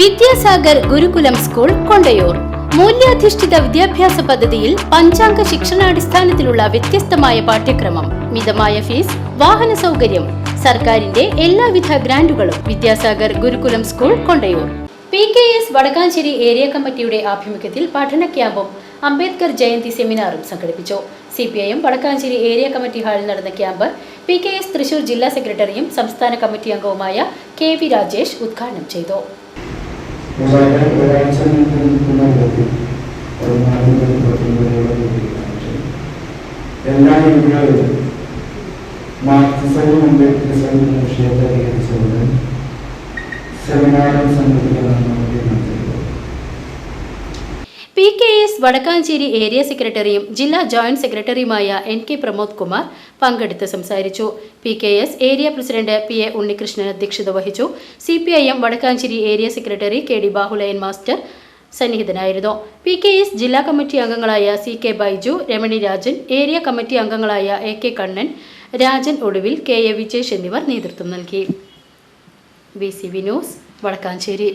Vidyasagar Gurukulam school Kondayur. മൂല്യാധിഷ്ഠിത വിദ്യാഭ്യാസ പദ്ധതിയിൽ പഞ്ചാംഗ ശിക്ഷണാടിസ്ഥാനത്തിലുള്ള വ്യത്യസ്തമായ പാഠ്യക്രമം. മിതമായ ഫീസ് വാഹന സൗകര്യം സർക്കാരിന്റെ എല്ലാവിധ ഗ്രാന്റുകളും Vidyasagar Gurukulam school Kondayur. P K S Wadakkanchery area കമ്മിറ്റിയുടെ ആഭിമുഖ്യത്തിൽ പഠന ക്യാമ്പും അംബേദ്കർ ജയന്തി സെമിനാറും സംഘടിപ്പിച്ചു. C P I M Wadakkanchery area committee ഹാളിൽ നടന്ന camp P K S Thrissur ജില്ലാ സെക്രട്ടറിയും സംസ്ഥാന കമ്മിറ്റി അംഗവുമായ കെ വി രാജേഷ് ഉദ്ഘാടനം ചെയ്തു. ഒരാഴ്ച നീണ്ടു നിൽക്കുന്ന വിധത്തിൽ പതിനാല് മുതൽ കുട്ടികളാണ് എല്ലാ രീതികളിലും മാർക്സിസവും അംബേദ്കറിസവും എന്ന വിഷയത്തെ അധികരിച്ചുകൊണ്ട് സെമിനാറും സംഘടിപ്പിക്കണമെന്നാണ് തീരുമാനിച്ചത് P K S Vadakkancherry area സെക്രട്ടറിയും ജില്ലാ ജോയിന്റ് സെക്രട്ടറിയുമായ എൻ കെ പ്രമോദ് കുമാർ പങ്കെടുത്ത് സംസാരിച്ചു. P K S area president P A Unnikrishnan അധ്യക്ഷത വഹിച്ചു. C P I M Vadakkancherry area secretary K D Bahulayan master സന്നിഹിതനായിരുന്നു. P K S ജില്ലാ കമ്മിറ്റി അംഗങ്ങളായ C K Baiju Ramani Rajan area committee അംഗങ്ങളായ A K Kannan Rajan ഒടുവിൽ K A Vijesh എന്നിവർ നേതൃത്വം നൽകി. B C V news Vadakkancherry.